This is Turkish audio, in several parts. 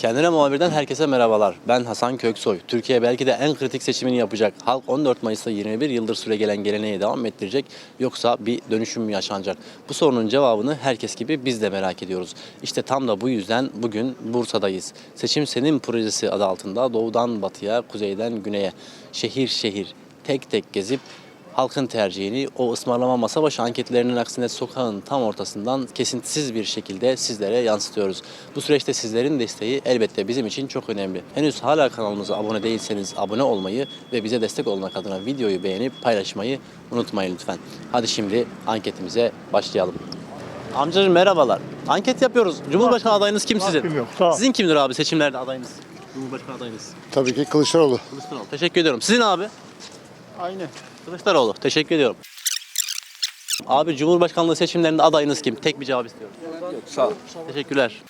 Kendine muhabirden herkese merhabalar. Ben Hasan Köksoy. Türkiye belki de en kritik seçimini yapacak. Halk 14 Mayıs'ta 21 yıldır süre gelen geleneği devam ettirecek yoksa bir dönüşüm mü yaşanacak? Bu sorunun cevabını herkes gibi biz de merak ediyoruz. İşte tam da bu yüzden bugün Bursa'dayız. Seçim Senin projesi adı altında doğudan batıya, kuzeyden güneye, şehir şehir tek tek gezip halkın tercihini o ısmarlama masa başı anketlerinin aksine sokağın tam ortasından kesintisiz bir şekilde sizlere yansıtıyoruz. Bu süreçte sizlerin desteği elbette bizim için çok önemli. Henüz hala kanalımıza abone değilseniz abone olmayı ve bize destek olmak adına videoyu beğenip paylaşmayı unutmayın lütfen. Hadi şimdi anketimize başlayalım. Amcacığım merhabalar. Anket yapıyoruz. Cumhurbaşkanı adayınız kim sizin? Yok, sağ ol. Sizin kimdir abi seçimlerde adayınız? Cumhurbaşkanı adayınız. Tabii ki Kılıçdaroğlu. Kılıçdaroğlu. Teşekkür ediyorum. Sizin abi? Aynı. Kılıçdaroğlu. Teşekkür ediyorum. Abi Cumhurbaşkanlığı seçimlerinde adayınız kim? Tek bir cevap istiyorum. Sağ ol. Teşekkürler.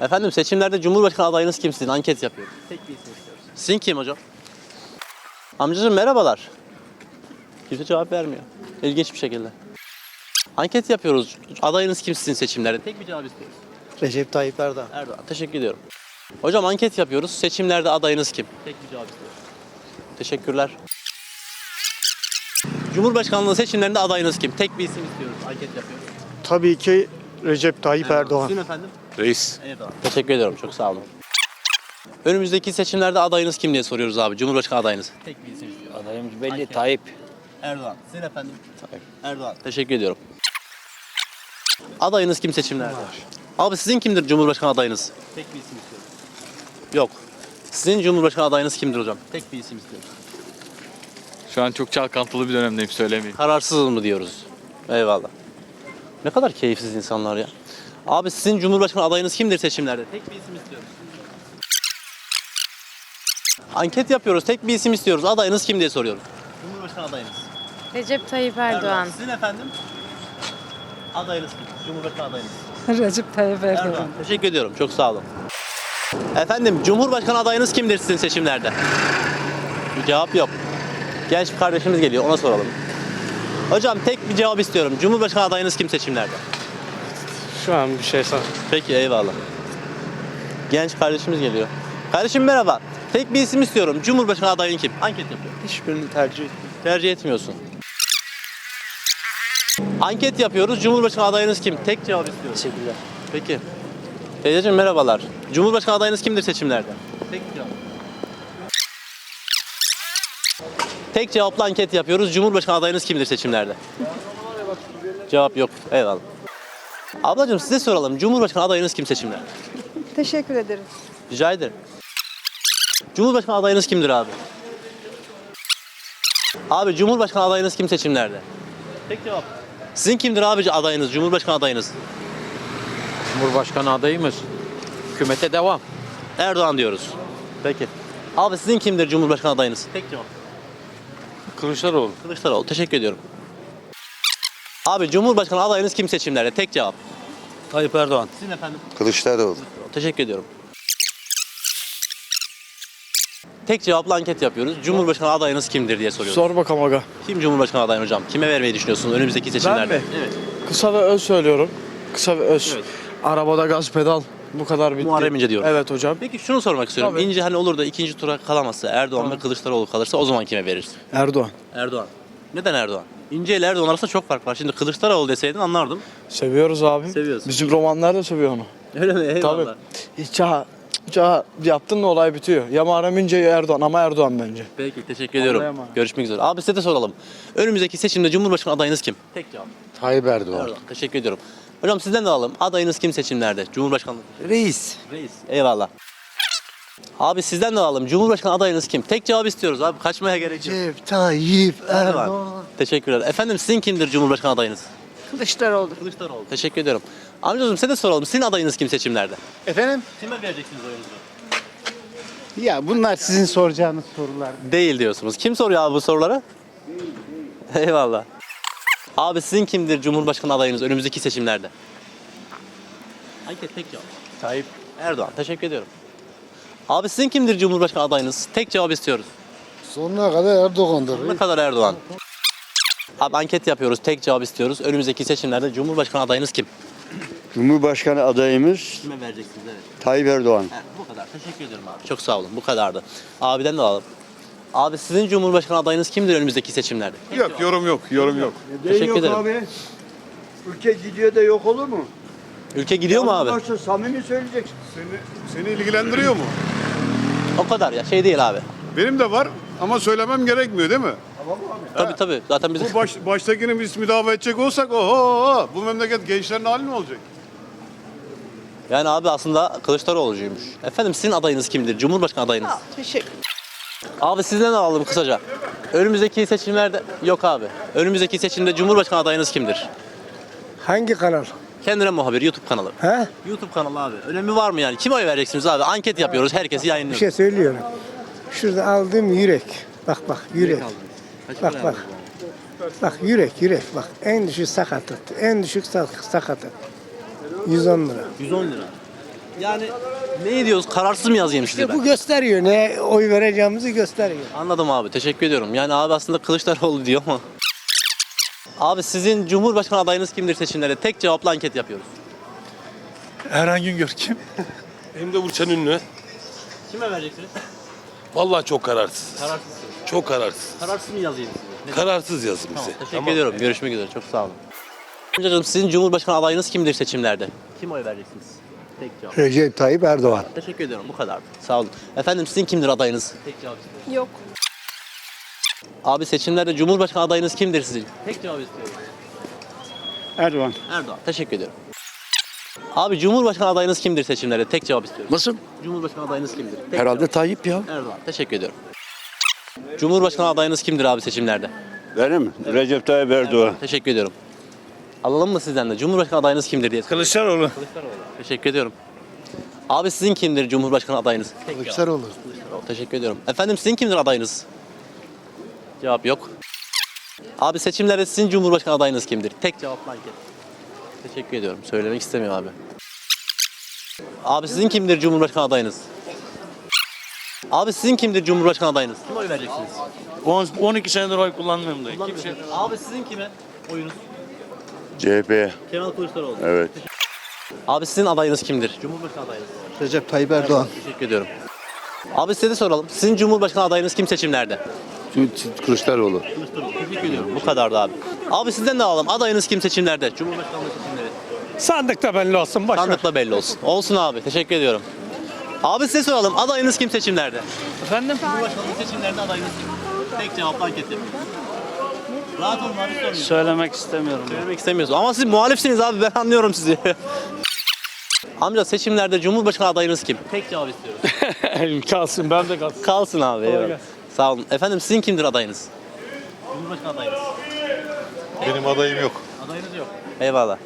Efendim seçimlerde Cumhurbaşkanı adayınız kim sizin? Anket yapıyoruz. Tek bir isim istiyoruz. Sizin kim hocam? Amcacığım merhabalar. Kimse cevap vermiyor. İlginç bir şekilde. Anket yapıyoruz. Adayınız kim sizin seçimlerde? Tek bir cevap istiyoruz. Recep Tayyip Erdoğan. Erdoğan. Teşekkür ediyorum. Hocam anket yapıyoruz. Seçimlerde adayınız kim? Tek bir cevap istiyoruz. Teşekkürler. Cumhurbaşkanlığı seçimlerinde adayınız kim? Tek bir isim istiyoruz. Anket yapıyoruz. Tabii ki Recep Tayyip Erdoğan. Sizin efendim? Reis. Erdoğan. Teşekkür ediyorum. Çok sağ olun. Önümüzdeki seçimlerde adayınız kim diye soruyoruz abi. Cumhurbaşkanı adayınız. Tek bir isim istiyoruz. Adayımız belli Anket. Tayyip. Erdoğan. Sizin efendim? Erdoğan. Teşekkür ediyorum. Adayınız kim seçimlerde? Abi sizin kimdir Cumhurbaşkanı adayınız? Tek bir isim istiyorum. Yok. Sizin Cumhurbaşkanı adayınız kimdir hocam? Tek bir isim istiyorum. Şu an çok çalkantılı bir dönemdeyim söylemeyeyim. Kararsız mı diyoruz? Eyvallah. Ne kadar keyifsiz insanlar ya. Abi sizin Cumhurbaşkanı adayınız kimdir seçimlerde? Tek bir isim istiyoruz. Anket yapıyoruz. Tek bir isim istiyoruz. Adayınız kim diye soruyoruz. Cumhurbaşkanı adayınız. Recep Tayyip Erdoğan. Sizin efendim? Adayınız kim? Cumhurbaşkanı adayınız. Recep Tayyip Erdoğan. Erdoğan. Teşekkür ediyorum. Çok sağ olun. Efendim Cumhurbaşkanı adayınız kimdir sizin seçimlerde? Bir cevap yok. Genç bir kardeşimiz geliyor ona soralım. Hocam tek bir cevap istiyorum. Cumhurbaşkanı adayınız kim seçimlerde? Şu an bir şey sor. Peki eyvallah. Genç kardeşimiz geliyor. Kardeşim merhaba. Tek bir isim istiyorum. Cumhurbaşkanı adayın kim? Anket yapıyor. Hiçbirini tercih Tercih etmiyorsun. Anket yapıyoruz. Cumhurbaşkanı adayınız kim? Tek cevap istiyorum. Teşekkürler. Peki. Teyzeciğim merhabalar. Cumhurbaşkanı adayınız kimdir seçimlerde? Tek cevap. Tek cevaplı anket yapıyoruz. Cumhurbaşkanı adayınız kimdir seçimlerde? Cevap yok. Eyvallah. Ablacığım size soralım. Cumhurbaşkanı adayınız kim seçimlerde? Teşekkür ederim. Rica ederim. Cumhurbaşkanı adayınız kimdir abi? Abi Cumhurbaşkanı adayınız kim seçimlerde? Tek cevap. Sizin kimdir abi adayınız, Cumhurbaşkanı adayınız? Cumhurbaşkanı adayımız. Hükümete devam. Erdoğan diyoruz. Peki. Abi sizin kimdir Cumhurbaşkanı adayınız? Tek cevap. Kılıçdaroğlu. Kılıçdaroğlu. Teşekkür ediyorum. Abi Cumhurbaşkanı adayınız kim seçimlerde? Tek cevap. Tayyip Erdoğan. Sizin efendim? Kılıçdaroğlu. Teşekkür ediyorum. Tek cevaplı anket yapıyoruz. Cumhurbaşkanı adayınız kimdir diye soruyoruz. Sor bakalım aga. Kim Cumhurbaşkanı adayın hocam? Kime vermeyi düşünüyorsunuz önümüzdeki seçimlerde? mi? Evet. Kısa ve öz söylüyorum. Kısa ve öz. Evet. Arabada gaz pedal. Bu kadar bitti. Muharrem İnce diyorum. Evet hocam. Peki şunu sormak istiyorum. Tabii. İnce hani olur da ikinci tura kalamazsa Erdoğan ve Kılıçdaroğlu kalırsa o zaman kime verirsin? Erdoğan. Erdoğan. Neden Erdoğan? İnce ile Erdoğan arasında çok fark var. Şimdi Kılıçdaroğlu deseydin anlardım. Seviyoruz abi. Seviyorsun. Bizim romanlar da seviyor onu. Öyle mi? Eyvallah. Tabii. Hiç ha, hiç ha yaptın mı olay bitiyor. Ya Muharrem İnce ya Erdoğan ama Erdoğan bence. Peki teşekkür ediyorum. Allah'a emanet. Görüşmek üzere. Abi size de soralım. Önümüzdeki seçimde Cumhurbaşkanı adayınız kim? Tek cevap. Tayyip Erdoğan. Erdoğan. Teşekkür ediyorum. Hocam sizden de alalım. Adayınız kim seçimlerde? Cumhurbaşkanlığı. Reis. Reis. Eyvallah. Abi sizden de alalım. Cumhurbaşkanı adayınız kim? Tek cevap istiyoruz abi. Kaçmaya gerek yok. Recep Tayyip Erdoğan. Teşekkürler. Efendim sizin kimdir Cumhurbaşkanı adayınız? Kılıçdaroğlu. Kılıçdaroğlu. Teşekkür ediyorum. Amcacığım size de soralım. Sizin adayınız kim seçimlerde? Efendim? Kime vereceksiniz oyunuzu? Ya bunlar sizin soracağınız sorular. Değil diyorsunuz. Kim soruyor abi bu soruları? Eyvallah. Abi sizin kimdir Cumhurbaşkanı adayınız önümüzdeki seçimlerde? Anket tek cevap. Tayyip. Erdoğan. Teşekkür ediyorum. Abi sizin kimdir Cumhurbaşkanı adayınız? Tek cevap istiyoruz. Sonuna kadar Erdoğan'dır. Ne kadar Erdoğan? Abi anket yapıyoruz. Tek cevap istiyoruz. Önümüzdeki seçimlerde Cumhurbaşkanı adayınız kim? Cumhurbaşkanı adayımız Kime vereceksiniz evet. Tayyip Erdoğan. He, bu kadar. Teşekkür ederim abi. Çok sağ olun. Bu kadardı. Abiden de alalım. Abi sizin Cumhurbaşkanı adayınız kimdir önümüzdeki seçimlerde? Yok yorum yok yorum yok. Teşekkür ederim. Ülke gidiyor da yok olur mu? Ülke gidiyor mu abi? Başta samimi söyleyeceksin. Seni, seni ilgilendiriyor mu? O kadar ya. Şey değil abi. Benim de var ama söylemem gerekmiyor değil mi? Tabii tabii. Zaten biz Bu baş, baştakini biz müdafaa edecek olsak oho bu memleket gençlerin hali ne olacak? yani abi aslında Kılıçdaroğlu'cuymuş. Efendim sizin adayınız kimdir? Cumhurbaşkanı adayınız. Teşekkür Abi sizden alalım kısaca. Önümüzdeki seçimlerde yok abi. Önümüzdeki seçimde Cumhurbaşkanı adayınız kimdir? Hangi kanal? Kendine muhabir YouTube kanalı. He? YouTube kanalı abi. Önemi var mı yani? Kime oy vereceksiniz abi? Anket yapıyoruz. Herkesi Bir yayınlıyoruz. şey söylüyorum. Şurada aldığım yürek. Bak bak yürek. Bak bak. Bak yürek yürek bak. En düşük sakatat. En düşük sak- sakatat. 110 lira. 110 lira. Yani ne diyoruz? Kararsız mı yazayım size İşte ben? bu gösteriyor ne oy vereceğimizi gösteriyor. Anladım abi. Teşekkür ediyorum. Yani abi aslında Kılıçdaroğlu diyor ama. Abi sizin Cumhurbaşkanı adayınız kimdir seçimlerde? Tek cevaplı anket yapıyoruz. Erhan Güngör kim? Benim de Burçan Ünlü. Kime vereceksiniz? Vallahi çok kararsız. Kararsız. Çok kararsız. Kararsız mı yazayım size? Kararsız yazın bize. Teşekkür ediyorum. Görüşmek üzere. Çok sağ olun. Amcacığım sizin Cumhurbaşkanı adayınız kimdir seçimlerde? Kim oy vereceksiniz? Tek cevap. Recep Tayyip Erdoğan. Teşekkür ediyorum. Bu kadar. Sağ olun. Efendim sizin kimdir adayınız? Tek cevap istiyorum. Yok. Abi seçimlerde Cumhurbaşkanı adayınız kimdir sizin? Tek cevap istiyorum. Erdoğan. Erdoğan. Teşekkür ediyorum. Abi Cumhurbaşkanı adayınız kimdir seçimlerde? Tek cevap istiyorum. Nasıl? Cumhurbaşkanı adayınız kimdir? Tek Herhalde cevap. Tayyip ya. Erdoğan. Teşekkür ediyorum. Cumhurbaşkanı adayınız kimdir abi seçimlerde? Benim Recep Tayyip Erdoğan. Teşekkür ediyorum. Alalım mı sizden de? Cumhurbaşkanı adayınız kimdir diye. Kılıçdaroğlu. Teşekkür ediyorum. Abi sizin kimdir Cumhurbaşkanı adayınız? Kılıçdaroğlu. Kılıçdaroğlu. Teşekkür ediyorum. Efendim sizin kimdir adayınız? Cevap yok. Abi seçimlerde sizin Cumhurbaşkanı adayınız kimdir? Tek cevapla anket. Teşekkür ediyorum. Söylemek istemiyor abi. Abi sizin kimdir Cumhurbaşkanı adayınız? Abi sizin kimdir Cumhurbaşkanı adayınız? Kim oy vereceksiniz? 12 senedir oy kullanmıyorum da. Kimse. Abi sizin kime oyunuz? CHP. Kemal Kılıçdaroğlu. Evet. Abi sizin adayınız kimdir? Cumhurbaşkanı adayınız. Recep Tayyip Erdoğan. Teşekkür ediyorum. Abi size de soralım. Sizin Cumhurbaşkanı adayınız kim seçimlerde? Kılıçdaroğlu. Kılıçdaroğlu. Teşekkür ediyorum. Bu kadardı abi. Abi sizden de alalım. Adayınız kim seçimlerde? Cumhurbaşkanlığı seçimleri. Sandıkta belli olsun. Boş. Sandıkla belli olsun. Olsun abi. Teşekkür ediyorum. Abi size soralım. Adayınız kim seçimlerde? Efendim? Cumhurbaşkanlığı seçimlerinde adayınız kim? Tek cevapla anket yapıyoruz. Rahat olun abi sormuyorum. Söylemek istemiyorum. Söylemek istemiyorsun. Ama siz muhalifsiniz abi. Ben anlıyorum sizi. Amca seçimlerde Cumhurbaşkanı adayınız kim? Tek cevap istiyorum. kalsın ben de kalsın. Kalsın abi. eyvallah. Sağ olun. Efendim sizin kimdir adayınız? Cumhurbaşkanı adayınız. Benim adayım yok. Adayınız yok. Eyvallah.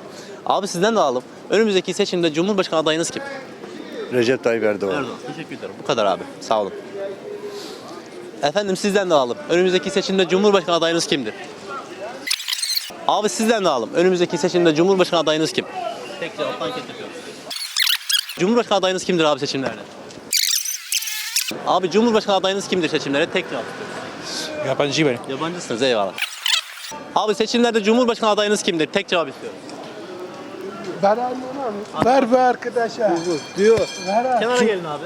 Abi sizden de alalım. Önümüzdeki seçimde Cumhurbaşkanı adayınız kim? Recep Tayyip Erdoğan. Erdoğan. Teşekkür ederim. Bu kadar abi. Sağ olun. Efendim sizden de alalım. Önümüzdeki seçimde Cumhurbaşkanı adayınız kimdir? Abi sizden de alalım. Önümüzdeki seçimde Cumhurbaşkanı adayınız kim? Tek cevapla anket yapıyoruz. Cumhurbaşkanı adayınız kimdir abi seçimlerde? Abi Cumhurbaşkanı adayınız kimdir seçimlerde? Tek cevap. Yabancı benim. Yabancısınız eyvallah. Abi seçimlerde Cumhurbaşkanı adayınız kimdir? Tek cevap istiyorum. Ver anlamam. Ver be arkadaşa. Diyor. Ver abi. Kenara gelin abi.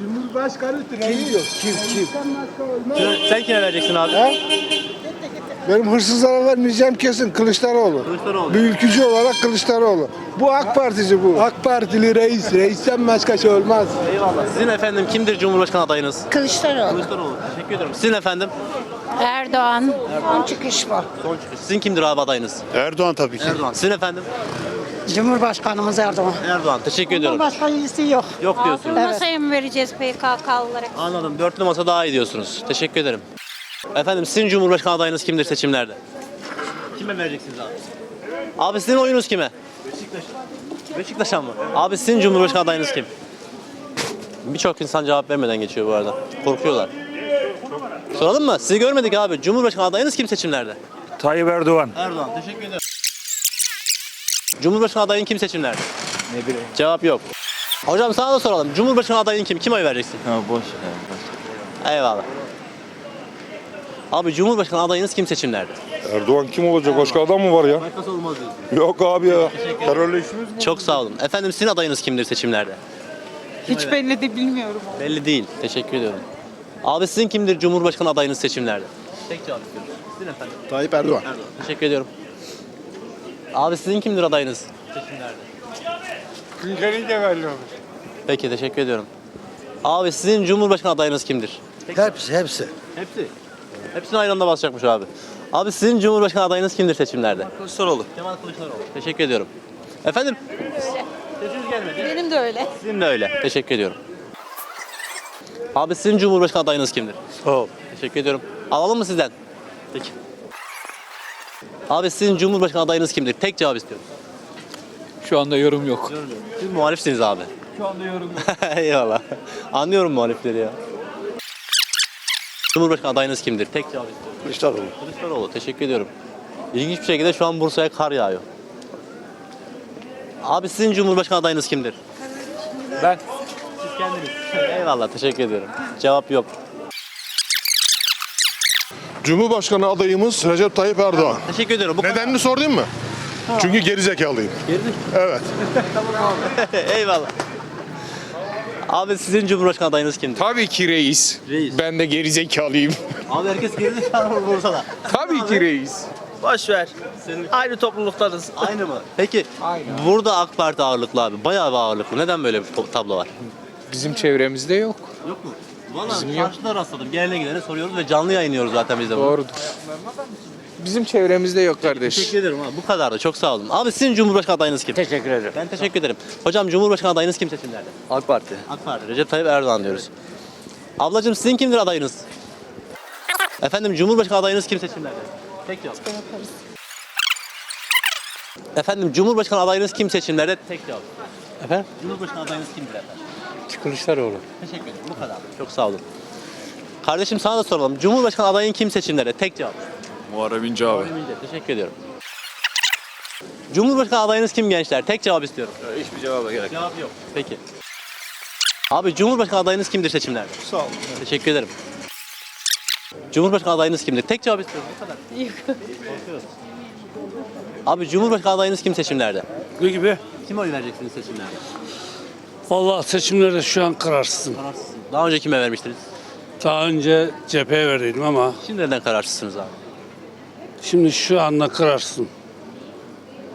Cumhurbaşkanı Kim diyor? Kim kim? Sen, sen kime vereceksin abi? Benim hırsızlara vermeyeceğim kesin Kılıçdaroğlu. Kılıçdaroğlu. Bir ülkücü olarak Kılıçdaroğlu. Bu AK Partici bu. AK Partili reis. Reisten başkası olmaz. Eyvallah. Sizin efendim kimdir Cumhurbaşkanı adayınız? Kılıçdaroğlu. Kılıçdaroğlu. Teşekkür ederim. Sizin efendim? Erdoğan. Son çıkış mı? Son çıkış. Sizin kimdir abi adayınız? Erdoğan tabii ki. Erdoğan. Sizin efendim? Cumhurbaşkanımız Erdoğan. Erdoğan. Teşekkür ediyorum. Başka iyisi yok. Yok diyorsunuz. Masaya mı vereceğiz PKK'lılara? Anladım. Dörtlü masa daha iyi diyorsunuz. Teşekkür ederim. Efendim sizin Cumhurbaşkanı adayınız kimdir seçimlerde? Kime vereceksiniz abi? Abi sizin oyunuz kime? Beşiktaş'a. Beşiktaş'a mı? Abi sizin Cumhurbaşkanı adayınız kim? Birçok insan cevap vermeden geçiyor bu arada. Korkuyorlar. Soralım mı? Sizi görmedik abi. Cumhurbaşkanı adayınız kim seçimlerde? Tayyip Erdoğan. Erdoğan. Teşekkür ederim. Cumhurbaşkanı adayın kim seçimlerde? Ne bileyim. Cevap yok. Hocam sana da soralım. Cumhurbaşkanı adayın kim? Kim oy vereceksin? Ha boş. Eyvallah. Abi Cumhurbaşkanı adayınız kim seçimlerde? Erdoğan kim olacak? Başka adam mı var ya? Başkası olmaz diyorsun. Yok abi ya. Terörle işimiz mi? Çok sağ olun. Efendim sizin adayınız kimdir seçimlerde? Hiç belli de bilmiyorum. Belli değil. Teşekkür ediyorum. Abi sizin kimdir Cumhurbaşkanı adayınız seçimlerde? Tek cevap istiyorum. Sizin efendim. Tayyip Erdoğan. Erdoğan. Teşekkür ediyorum. Abi sizin kimdir adayınız seçimlerde? Günlerince belli olur. Peki teşekkür ediyorum. Abi sizin Cumhurbaşkanı adayınız kimdir? Hepsi hepsi. Hepsi. Hepsini aynı anda basacakmış abi. Abi sizin Cumhurbaşkanı adayınız kimdir seçimlerde? Kılıçdaroğlu. Kemal Kılıçdaroğlu. Teşekkür ediyorum. Efendim? Sesiniz gelmedi. Benim de öyle. Sizin de öyle. Teşekkür ediyorum. Abi sizin Cumhurbaşkanı adayınız kimdir? Sağ ol. Teşekkür ediyorum. Alalım mı sizden? Peki. Abi sizin Cumhurbaşkanı adayınız kimdir? Tek cevap istiyorum. Şu anda yorum yok. Siz muhalifsiniz abi. Şu anda yorum yok. Eyvallah. Anlıyorum muhalifleri ya. Cumhurbaşkanı adayınız kimdir? Tek cevap istiyorum. Kılıçdaroğlu. Kılıçdaroğlu. Teşekkür ediyorum. İlginç bir şekilde şu an Bursa'ya kar yağıyor. Abi sizin Cumhurbaşkanı adayınız kimdir? Ben. Siz kendiniz. Eyvallah. Teşekkür ediyorum. Cevap yok. Cumhurbaşkanı adayımız Recep Tayyip Erdoğan. Teşekkür ediyorum. Bu Nedenini sorayım mı? Çünkü geri zekalıyım. Evet. Eyvallah. Abi sizin Cumhurbaşkanı adayınız kimdir? Tabii ki reis. Reis. Ben de gerizekalıyım. Abi herkes geride kalır Bursa'da. Tabii ki reis. Boş ver. Aynı topluluktanız. Aynı mı? Peki burada AK Parti ağırlıklı abi. Bayağı bir ağırlıklı. Neden böyle bir tablo var? Bizim çevremizde yok. Yok mu? Valla karşıda rastladım. Gelene gidene soruyoruz ve canlı yayınlıyoruz zaten biz de bunu. Doğrudur. Bizim çevremizde yok kardeş. Teşekkür ederim abi. Bu kadar da çok sağ olun. Abi sizin Cumhurbaşkanı adayınız kim? Teşekkür ederim. Ben teşekkür ederim. Hocam Cumhurbaşkanı adayınız kim seçimlerde? AK Parti. AK Parti. Recep Tayyip Erdoğan diyoruz. Ablacığım sizin kimdir adayınız? Efendim Cumhurbaşkanı adayınız kim seçimlerde? Tek cevap. Efendim Cumhurbaşkanı adayınız kim seçimlerde? Tek cevap. Efendim? Cumhurbaşkanı adayınız kimdir efendim? Kılıçdaroğlu. Teşekkür ederim. Bu kadar. Çok sağ olun. Kardeşim sana da soralım. Cumhurbaşkanı adayın kim seçimlerde? Tek cevap. Muharrem İnce abi. Teşekkür ediyorum. Cumhurbaşkanı adayınız kim gençler? Tek cevap istiyorum. Hiçbir cevaba gerek Cevap yok. Peki. Abi Cumhurbaşkanı adayınız kimdir seçimlerde? Sağ olun. Teşekkür ederim. Cumhurbaşkanı adayınız kimdir? Tek cevap istiyorum. Bu kadar. Korkuyoruz. Abi Cumhurbaşkanı adayınız kim seçimlerde? Ne gibi? Kime oy vereceksiniz seçimlerde? Vallahi seçimlerde şu an kararsızım. Kararsızsınız. Daha önce kime vermiştiniz? Daha önce cepheye verdiydim ama Şimdi neden kararsızsınız abi? şimdi şu anda kararsızım.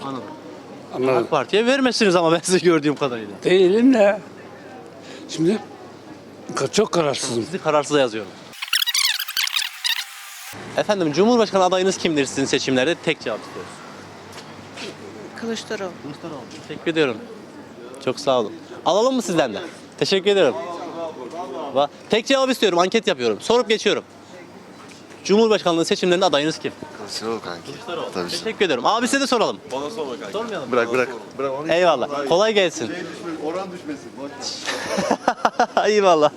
Anladım. Anladım. AK Parti'ye vermezsiniz ama ben sizi gördüğüm kadarıyla. Değilim de. Şimdi çok kararsızım. Sizi kararsıza yazıyorum. Efendim Cumhurbaşkanı adayınız kimdir sizin seçimlerde? Tek cevap istiyoruz. Kılıçdaroğlu. Kılıçdaroğlu. Teşekkür ediyorum. Çok sağ olun. Alalım mı sizden de? Teşekkür ederim. Va- Tek cevap istiyorum. Anket yapıyorum. Sorup geçiyorum. Cumhurbaşkanlığı seçimlerinde adayınız kim? Kılıçdaroğlu kanki. Kılıçdaroğlu. Teşekkür ederim. Abi size de soralım. Bana sorma kanki. Sormayalım. Bırak bırak. Bırak onu. Eyvallah. Kolay gelsin. Oran düşmesin. Eyvallah.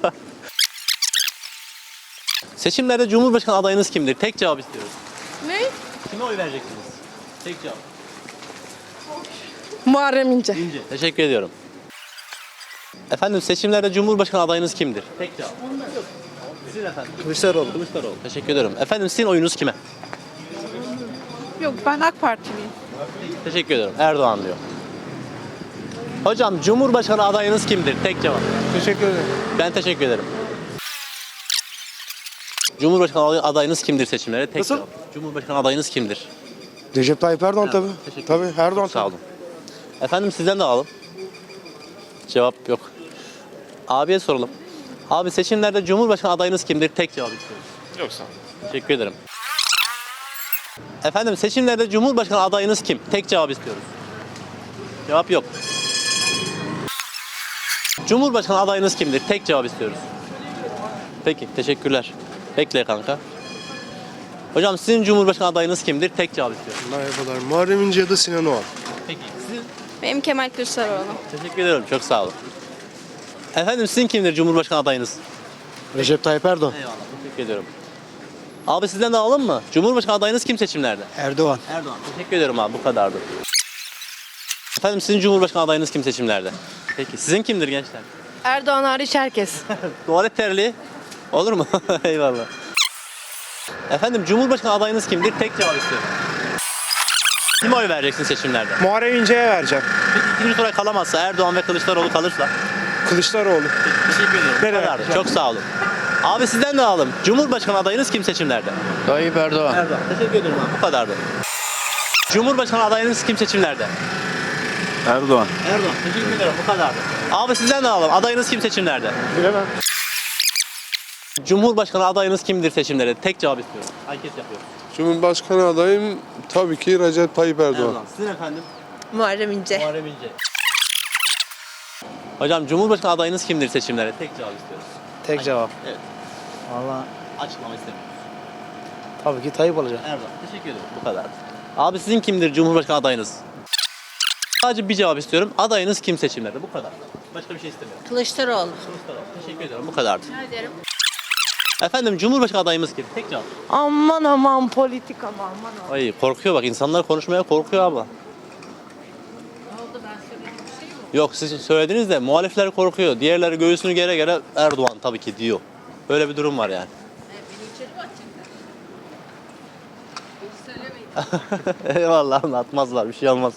Seçimlerde Cumhurbaşkanı adayınız kimdir? Tek cevap istiyoruz. Ne? Kime oy vereceksiniz? Tek cevap. Muharrem İnce. İnce. Teşekkür ediyorum. Efendim seçimlerde Cumhurbaşkanı adayınız kimdir? Tek cevap. Sizin efendim. Kılıçdaroğlu. Kılıçdaroğlu. Teşekkür ederim. Efendim sizin oyunuz kime? Yok ben AK Partiliyim. Teşekkür ederim. Erdoğan diyor. Hocam Cumhurbaşkanı adayınız kimdir? Tek cevap. Teşekkür ederim. Ben teşekkür ederim. Cumhurbaşkanı aday- adayınız kimdir seçimlere? Tek Nasıl? cevap. Cumhurbaşkanı adayınız kimdir? Recep Tayyip Erdoğan tabii. Teşekkür Tabii Erdoğan. Sağ olun. Efendim sizden de alalım. Cevap yok. Abiye soralım. Abi seçimlerde Cumhurbaşkanı adayınız kimdir? Tek cevap istiyoruz. Yok sağ ol. Teşekkür ederim. Efendim seçimlerde Cumhurbaşkanı adayınız kim? Tek cevap istiyoruz. Cevap yok. Cumhurbaşkanı adayınız kimdir? Tek cevap istiyoruz. Peki teşekkürler. Bekle kanka. Hocam sizin Cumhurbaşkanı adayınız kimdir? Tek cevap istiyoruz. Merhabalar. Muharrem İnce ya da Sinan Oğan. Peki? Benim Kemal Kılıçdaroğlu. Teşekkür ederim. Çok sağ olun. Efendim sizin kimdir Cumhurbaşkanı adayınız? Recep Tayyip Erdoğan. Eyvallah. Teşekkür ediyorum. Abi sizden de alalım mı? Cumhurbaşkanı adayınız kim seçimlerde? Erdoğan. Erdoğan. Teşekkür ederim abi. Bu kadardı. Efendim sizin Cumhurbaşkanı adayınız kim seçimlerde? Peki sizin kimdir gençler? Erdoğan hariç herkes. Tuvalet terliği. Olur mu? Eyvallah. Efendim Cumhurbaşkanı adayınız kimdir? Tek cevap istiyorum. Kime oy vereceksin seçimlerde? Muharrem İnce'ye vereceğim. İkinci tura kalamazsa Erdoğan ve Kılıçdaroğlu kalırsa? Kılıçdaroğlu. Teşekkür ederim. Ne demek? kadardı. Çok sağ olun. Abi sizden de alalım. Cumhurbaşkanı adayınız kim seçimlerde? Tayyip Erdoğan. Erdoğan. Teşekkür ederim abi. Bu kadardı. Cumhurbaşkanı adayınız kim seçimlerde? Erdoğan. Erdoğan. Teşekkür ederim. Bu kadardı. Abi sizden de alalım. Adayınız kim seçimlerde? Bilemem. Cumhurbaşkanı adayınız kimdir seçimlerde? Tek cevap istiyorum. Anket yapıyorum. Cumhurbaşkanı adayım tabii ki Recep Tayyip Erdoğan. Erdoğan. Sizin efendim? Muharrem İnce. Muharrem İnce. Hocam Cumhurbaşkanı adayınız kimdir seçimlerde? Tek cevap istiyoruz. Tek cevap. Evet. Valla Açıklama istemiyoruz. tabii ki Tayyip olacak. Erdoğan. Teşekkür ederim. Bu kadar. Abi sizin kimdir Cumhurbaşkanı adayınız? Sadece bir cevap istiyorum. Adayınız kim seçimlerde? Bu kadar. Başka bir şey istemiyorum. Kılıçdaroğlu. Kılıçdaroğlu. Teşekkür ediyorum. Bu kadardı. Efendim Cumhurbaşkanı adayımız kim? Tek cevap. Aman aman politika aman aman. Ay korkuyor bak insanlar konuşmaya korkuyor abla. Yok siz söylediniz de muhalifler korkuyor. Diğerleri göğsünü gere gere Erdoğan tabii ki diyor. Böyle bir durum var yani. Eyvallah atmazlar bir şey olmaz.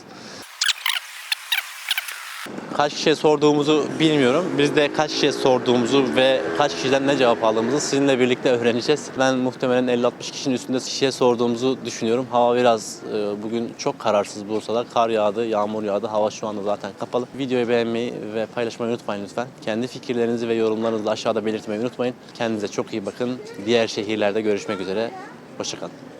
Kaç kişiye sorduğumuzu bilmiyorum. Biz de kaç kişiye sorduğumuzu ve kaç kişiden ne cevap aldığımızı sizinle birlikte öğreneceğiz. Ben muhtemelen 50-60 kişinin üstünde kişiye sorduğumuzu düşünüyorum. Hava biraz e, bugün çok kararsız Bursa'da. Kar yağdı, yağmur yağdı. Hava şu anda zaten kapalı. Videoyu beğenmeyi ve paylaşmayı unutmayın lütfen. Kendi fikirlerinizi ve yorumlarınızı da aşağıda belirtmeyi unutmayın. Kendinize çok iyi bakın. Diğer şehirlerde görüşmek üzere. Hoşçakalın.